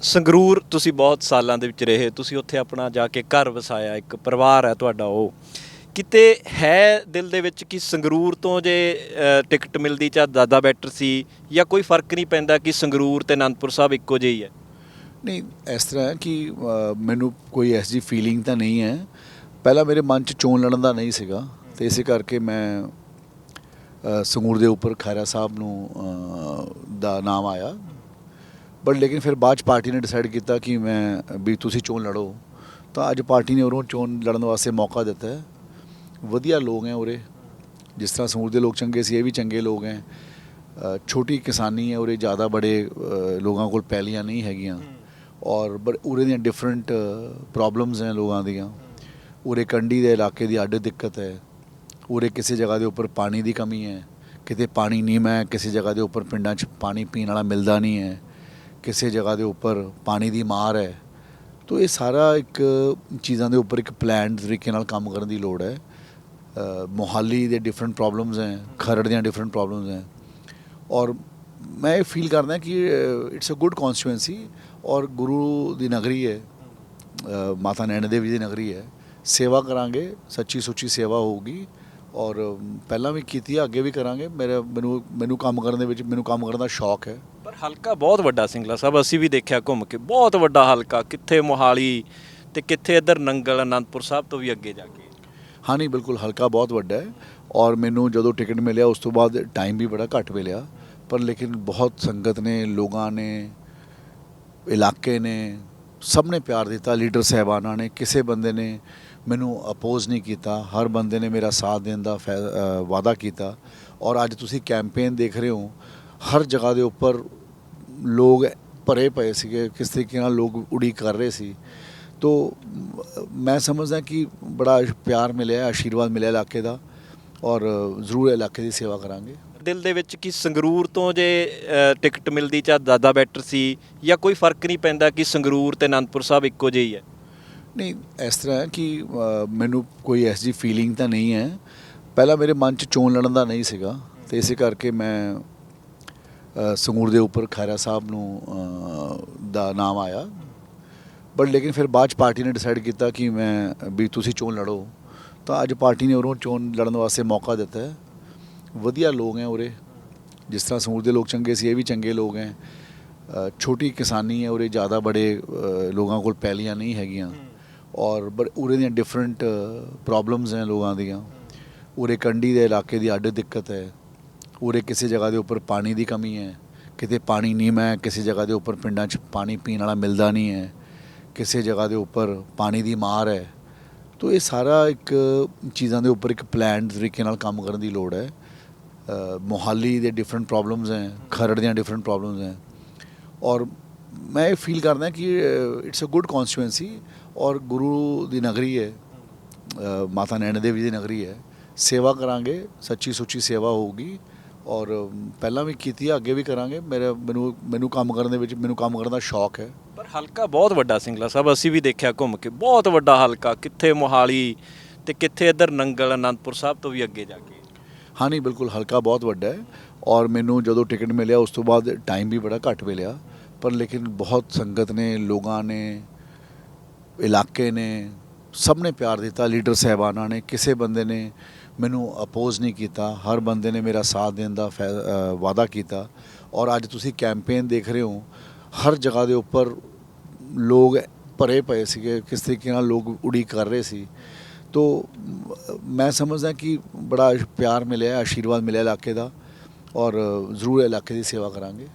ਸੰਗਰੂਰ ਤੁਸੀਂ ਬਹੁਤ ਸਾਲਾਂ ਦੇ ਵਿੱਚ ਰਹੇ ਤੁਸੀਂ ਉੱਥੇ ਆਪਣਾ ਜਾ ਕੇ ਘਰ ਵਸਾਇਆ ਇੱਕ ਪਰਿਵਾਰ ਹੈ ਤੁਹਾਡਾ ਉਹ। ਕਿਤੇ ਹੈ ਦਿਲ ਦੇ ਵਿੱਚ ਕਿ ਸੰਗਰੂਰ ਤੋਂ ਜੇ ਟਿਕਟ ਮਿਲਦੀ ਤਾਂ ਜ਼ਿਆਦਾ ਬੈਟਰ ਸੀ ਜਾਂ ਕੋਈ ਫ਼ਰਕ ਨਹੀਂ ਪੈਂਦਾ ਕਿ ਸੰਗਰੂਰ ਤੇ ਅਨੰਦਪੁਰ ਸਾਹਿਬ ਇੱਕੋ ਜਿਹੇ ਹੀ ਹੈ? ਨਹੀਂ ਇਸ ਤਰ੍ਹਾਂ ਕਿ ਮੈਨੂੰ ਕੋਈ ਐਸੀ ਫੀਲਿੰਗ ਤਾਂ ਨਹੀਂ ਹੈ। ਪਹਿਲਾਂ ਮੇਰੇ ਮਨ 'ਚ ਚੋਣ ਲੜਨ ਦਾ ਨਹੀਂ ਸੀਗਾ ਤੇ ਇਸੇ ਕਰਕੇ ਮੈਂ ਅ, ਸੰਗੂਰ ਦੇ ਉੱਪਰ ਖੈਰਾ ਸਾਹਿਬ ਨੂੰ ਦਾ ਨਾਮ ਆਇਆ। ਬਟ ਲੇਕਿਨ ਫਿਰ ਬਾਅਦ 'ਚ ਪਾਰਟੀ ਨੇ ਡਿਸਾਈਡ ਕੀਤਾ ਕਿ ਮੈਂ ਵੀ ਤੁਸੀਂ ਚੋਣ ਲੜੋ ਤਾਂ ਅੱਜ ਪਾਰਟੀ ਨੇ ਉਰੋਂ ਚੋਣ ਲੜਨ ਵਾਸਤੇ ਮੌਕਾ ਦਿੱਤਾ ਹੈ ਵਧੀਆ ਲੋਕ ਹੈ ਉਰੇ ਜਿਸ ਤਰ੍ਹਾਂ ਸੰਗਰੂਰ ਦੇ ਲੋਕ ਚੰਗੇ ਸੀ ਇਹ ਵੀ ਚੰਗੇ ਲੋਕ ਹੈ ਛੋਟੀ ਕਿਸਾਨੀ ਹੈ ਉਰੇ ਜ਼ਿਆਦਾ ਬੜੇ ਲੋਕਾਂ ਕੋਲ ਪੈਲੀਆਂ ਨਹੀਂ ਹੈਗੀਆਂ ਔਰ ਉਰੇ ਦੀਆਂ ਡਿਫਰੈਂਟ ਪ੍ਰੋਬਲਮਸ ਹੈ ਲੋਕਾਂ ਦੀਆਂ ਉਰੇ ਕੰਢੀ ਦੇ ਇਲਾਕੇ ਦੀ ਅੱਡ ਦਿੱਕਤ ਹੈ ਉਰੇ ਕਿਸੇ ਜਗ੍ਹਾ ਦੇ ਉੱਪਰ ਪਾਣੀ ਦੀ ਕਮੀ ਹੈ ਕਿਤੇ ਪਾਣੀ ਨਹੀਂ ਹੈ ਕਿਸੇ ਜਗ੍ਹਾ ਦੇ ਉੱਪਰ ਪਿੰਡਾਂ 'ਚ ਪਾਣੀ ਪੀਣ ਵਾਲਾ ਮਿਲਦਾ ਨਹੀਂ ਹੈ ਕਿਸੇ ਜਗ੍ਹਾ ਦੇ ਉੱਪਰ ਪਾਣੀ ਦੀ ਮਾਰ ਹੈ, ਤੋ ਇਹ ਸਾਰਾ ਇੱਕ ਚੀਜ਼ਾਂ ਦੇ ਉੱਪਰ ਇੱਕ ਪਲਾਨ ਤਰੀਕੇ ਨਾਲ ਕੰਮ ਕਰਨ ਦੀ ਲੋੜ ਹੈ। ਮੋਹਾਲੀ ਦੇ ਡਿਫਰੈਂਟ ਪ੍ਰੋਬਲਮਸ ਹੈ, ਖਰੜ ਦੀਆਂ ਡਿਫਰੈਂਟ ਪ੍ਰੋਬਲਮਸ ਹੈ। ਔਰ ਮੈਂ ਇਹ ਫੀਲ ਕਰਦਾ ਕਿ ਇਟਸ ਅ ਗੁੱਡ ਕਨਸਟੀਟੂਐਂਸੀ ਔਰ ਗੁਰੂ ਦੀ ਨਗਰੀ ਹੈ ਮਾਤਾ ਨੈਣ ਦੇਵੀ ਦੀ ਨਗਰੀ ਹੈ। ਸੇਵਾ ਕਰਾਂਗੇ, ਸੱਚੀ ਸੁੱਚੀ ਸੇਵਾ ਹੋਊਗੀ ਔਰ ਪਹਿਲਾਂ ਵੀ ਕੀਤੀ ਹੈ ਅੱਗੇ ਵੀ ਕਰਾਂਗੇ। ਮੇਰੇ, ਮੈਨੂੰ ਮੈਨੂੰ ਕੰਮ ਕਰਨ ਦੇ ਵਿੱਚ, ਮੈਨੂੰ ਕੰਮ ਕਰਨ ਦਾ ਸ਼ੌਕ ਹੈ। ਹਲਕਾ ਬਹੁਤ ਵੱਡਾ ਸਿੰਗਲਾ ਸਾਹਿਬ, ਅਸੀਂ ਵੀ ਦੇਖਿਆ ਘੁੰਮ ਕੇ। ਬਹੁਤ ਵੱਡਾ ਹਲਕਾ, ਕਿੱਥੇ ਮੋਹਾਲੀ ਤੇ ਕਿੱਥੇ ਇੱਧਰ ਨੰਗਲ, ਅਨੰਦਪੁਰ ਸਾਹਿਬ ਤੋਂ ਵੀ ਅੱਗੇ ਜਾ ਕੇ। ਹਾਂ ਨਹੀਂ, ਬਿਲਕੁਲ, ਹਲਕਾ ਬਹੁਤ ਵੱਡਾ ਹੈ ਔਰ ਮੈਨੂੰ ਜਦੋਂ ਟਿਕਟ ਮਿਲਿਆ, ਉਸ ਤੋਂ ਬਾਅਦ ਟਾਈਮ ਵੀ ਬੜਾ ਘੱਟ ਮਿਲਿਆ, ਪਰ ਲੇਕਿਨ ਬਹੁਤ ਸੰਗਤ ਨੇ, ਲੋਕਾਂ ਨੇ, ਇਲਾਕੇ ਨੇ, ਸਭ ਨੇ ਪਿਆਰ ਦਿੱਤਾ, ਲੀਡਰ ਸਹਿਬਾਨਾਂ ਨੇ, ਕਿਸੇ ਬੰਦੇ ਨੇ ਮੈਨੂੰ ਅਪੋਜ਼ ਨਹੀਂ ਕੀਤਾ, ਹਰ ਬੰਦੇ ਨੇ ਮੇਰਾ ਸਾਥ ਦੇਣ ਦਾ ਫੈ- ਵਾਅਦਾ ਕੀਤਾ ਔਰ ਅੱਜ ਤੁਸੀਂ ਕੈਂਪੇਨ ਦੇਖ ਰਹੇ ਹੋ, ਹਰ ਜਗ੍ਹਾ ਦੇ ਉੱਪਰ ਲੋਕ ਭਰੇ ਪਏ ਸੀਗੇ ਕਿਸ ਤਰੀਕੇ ਨਾਲ ਲੋਕ ਉਡੀਕ ਕਰ ਰਹੇ ਸੀ। ਤੋ ਮ- ਸਮਝਦਾ ਕਿ ਬੜਾ ਪਿਆਰ ਮਿਲਿਆ ਆਸ਼ੀਰਵਾਦ ਮਿਲਿਆ ਇਲਾਕੇ ਦਾ ਔਰ ਜ਼ਰੂਰ ਇਲਾਕੇ ਦੀ ਸੇਵਾ ਕਰਾਂਗੇ। ਦਿਲ ਦੇ ਵਿੱਚ ਕਿ ਸੰਗਰੂਰ ਤੋਂ ਜੇ ਟਿਕਟ ਮਿਲਦੀ ਤਾਂ ਜ਼ਿਆਦਾ ਬੈਟਰ ਸੀ ਜਾਂ ਕੋਈ ਫ਼ਰਕ ਨਹੀਂ ਪੈਂਦਾ ਕਿ ਸੰਗਰੂਰ ਤੇ ਅਨੰਦਪੁਰ ਸਾਹਿਬ ਇੱਕੋ ਜਿਹੇ ਹੀ ਹੈ? ਨਹੀਂ ਇਸ ਤਰ੍ਹਾਂ ਕਿ ਮੈਨੂੰ ਕੋਈ ਐਸੀ ਫੀਲਿੰਗ ਤਾਂ ਨਹੀਂ ਹੈ। ਪਹਿਲਾਂ ਮੇਰੇ ਮਨ 'ਚ ਚੋਣ ਲੜਨ ਦਾ ਨਹੀਂ ਸੀਗਾ ਤੇ ਇਸੇ ਕਰਕੇ ਮੈਂ ਅ, ਦੇ ਉੱਪਰ ਖੈਰਾ ਸਾਹਿਬ ਨੂੰ ਦਾ ਨਾਮ ਆਇਆ। ਬਟ ਲੇਕਿਨ ਫਿਰ ਬਾਅਦ 'ਚ ਪਾਰਟੀ ਨੇ ਡਿਸਾਈਡ ਕੀਤਾ ਕਿ ਮੈਂ ਵੀ ਤੁਸੀਂ ਚੋਣ ਲੜੋ। ਤਾਂ ਅੱਜ ਪਾਰਟੀ ਨੇ ਉਹਨੂੰ ਚੋਣ ਲੜਨ ਵਾਸਤੇ ਮੌਕਾ ਦਿੱਤਾ। ਹੈ ਵਧੀਆ ਲੋਕ ਹੈ ਉਰੇ। ਜਿਸ ਤਰ੍ਹਾਂ ਸੰਗਰੂਰ ਦੇ ਲੋਕ ਚੰਗੇ ਸੀ ਇਹ ਵੀ ਚੰਗੇ ਲੋਕ ਹੈ। ਛੋਟੀ ਕਿਸਾਨੀ ਹੈ ਉਰੇ ਜ਼ਿਆਦਾ ਬੜੇ ਲੋਕਾਂ ਕੋਲ ਪੈਲੀਆਂ ਨਹੀਂ ਹੈਗੀਆਂ। ਔਰ ਬੜ ਉਰੇ ਦੀਆਂ ਡਿਫਰੈਂਟ ਪ੍ਰੋਬਲਮਸ ਹੈ ਲੋਕਾਂ ਦੀਆਂ। ਉਰੇ ਕੰਢੀ ਦੇ ਇਲਾਕੇ ਦੀ ਅੱਡ ਦਿੱਕਤ ਹੈ। ਉਰੇ ਕਿਸੇ ਜਗ੍ਹਾ ਦੇ ਉੱਪਰ ਪਾਣੀ ਦੀ ਕਮੀ ਹੈ, ਕਿਤੇ ਪਾਣੀ ਨਹੀਂ ਹੈ ਕਿਸੇ ਜਗ੍ਹਾ ਦੇ ਉੱਪਰ ਪਿੰਡਾਂ 'ਚ ਪਾਣੀ ਪੀਣ ਵਾਲਾ ਮਿਲਦਾ ਨਹੀਂ ਹੈ, ਕਿਸੇ ਜਗ੍ਹਾ ਦੇ ਉੱਪਰ ਪਾਣੀ ਦੀ ਮਾਰ ਹੈ। ਤੋ ਇਹ ਸਾਰਾ ਇੱਕ ਚੀਜ਼ਾਂ ਦੇ ਉੱਪਰ ਇੱਕ ਪਲਾਨ ਤਰੀਕੇ ਨਾਲ ਕੰਮ ਕਰਨ ਦੀ ਲੋੜ ਹੈ। ਮੋਹਾਲੀ ਦੇ ਡਿਫਰੈਂਟ ਪ੍ਰੋਬਲਮਸ ਹੈ, ਖਰੜ ਦੀਆਂ ਡਿਫਰੈਂਟ ਪ੍ਰੋਬਲਮਸ ਹੈ। ਔਰ ਮੈਂ ਇਹ ਫੀਲ ਕਰਦਾ ਕਿ ਇਟਸ ਅ ਗੁੱਡ ਕਨਸਟੀਟੂਐਂਸੀ ਔਰ ਗੁਰੂ ਦੀ ਨਗਰੀ ਹੈ ਮਾਤਾ ਨੈਣ ਦੇਵੀ ਦੀ ਨਗਰੀ ਹੈ। ਸੇਵਾ ਕਰਾਂਗੇ ਸੱਚੀ ਸੁੱਚੀ ਸੇਵਾ ਹੋਊਗੀ। ਔਰ ਪਹਿਲਾਂ ਵੀ ਕੀਤੀ ਹੈ ਅੱਗੇ ਵੀ ਕਰਾਂਗੇ। ਮੇਰੇ ਮੈਨੂੰ ਮੈਨੂੰ ਕੰਮ ਕਰਨ ਦੇ ਵਿੱਚ ਮੈਨੂੰ ਕੰਮ ਕਰਨ ਦਾ ਸ਼ੌਕ ਹੈ। ਪਰ ਹਲਕਾ ਬਹੁਤ ਵੱਡਾ ਸਿੰਗਲਾ ਸਾਹਿਬ ਅਸੀਂ ਵੀ ਦੇਖਿਆ ਘੁੰਮ ਕੇ। ਬਹੁਤ ਵੱਡਾ ਹਲਕਾ ਕਿੱਥੇ ਮੋਹਾਲੀ ਤੇ ਕਿੱਥੇ ਇੱਧਰ ਨੰਗਲ ਅਨੰਦਪੁਰ ਸਾਹਿਬ ਤੋਂ ਵੀ ਅੱਗੇ ਜਾ ਕੇ। ਹਾਂ ਨਹੀਂ ਬਿਲਕੁਲ ਹਲਕਾ ਬਹੁਤ ਵੱਡਾ ਹੈ। ਔਰ ਮੈਨੂੰ ਜਦੋਂ ਟਿਕਟ ਮਿਲਿਆ ਉਸ ਤੋਂ ਬਾਅਦ ਟਾਈਮ ਵੀ ਬੜਾ ਘੱਟ ਮਿਲਿਆ। ਪਰ ਲੇਕਿਨ ਬਹੁਤ ਸੰਗਤ ਨੇ ਲੋਕਾਂ ਨੇ ਇਲਾਕੇ ਨੇ ਸਭ ਨੇ ਪਿਆਰ ਦਿੱਤਾ ਲੀਡਰ ਸਹਿਬਾਨਾਂ ਨੇ ਕਿਸੇ ਬੰਦੇ ਨੇ ਮੈਨੂੰ ਅਪੋਜ਼ ਨਹੀਂ ਕੀਤਾ ਹਰ ਬੰਦੇ ਨੇ ਮੇਰਾ ਸਾਥ ਦੇਣ ਦਾ ਫੈ- ਵਾਅਦਾ ਕੀਤਾ ਔਰ ਅੱਜ ਤੁਸੀਂ ਕੈਂਪੇਨ ਦੇਖ ਰਹੇ ਹੋ ਹਰ ਜਗ੍ਹਾ ਦੇ ਉੱਪਰ ਲੋਕ ਭਰੇ ਪਏ ਸੀਗੇ ਕਿਸ ਤਰੀਕੇ ਨਾਲ ਲੋਕ ਉਡੀਕ ਕਰ ਰਹੇ ਸੀ ਤੋ ਮੈਂ ਸਮਝਦਾ ਕਿ ਬੜਾ ਪਿਆਰ ਮਿਲਿਆ ਆਸ਼ੀਰਵਾਦ ਮਿਲਿਆ ਇਲਾਕੇ ਦਾ ਔਰ ਜ਼ਰੂਰ ਇਲਾਕੇ ਦੀ ਸੇਵਾ ਕਰਾਂਗੇ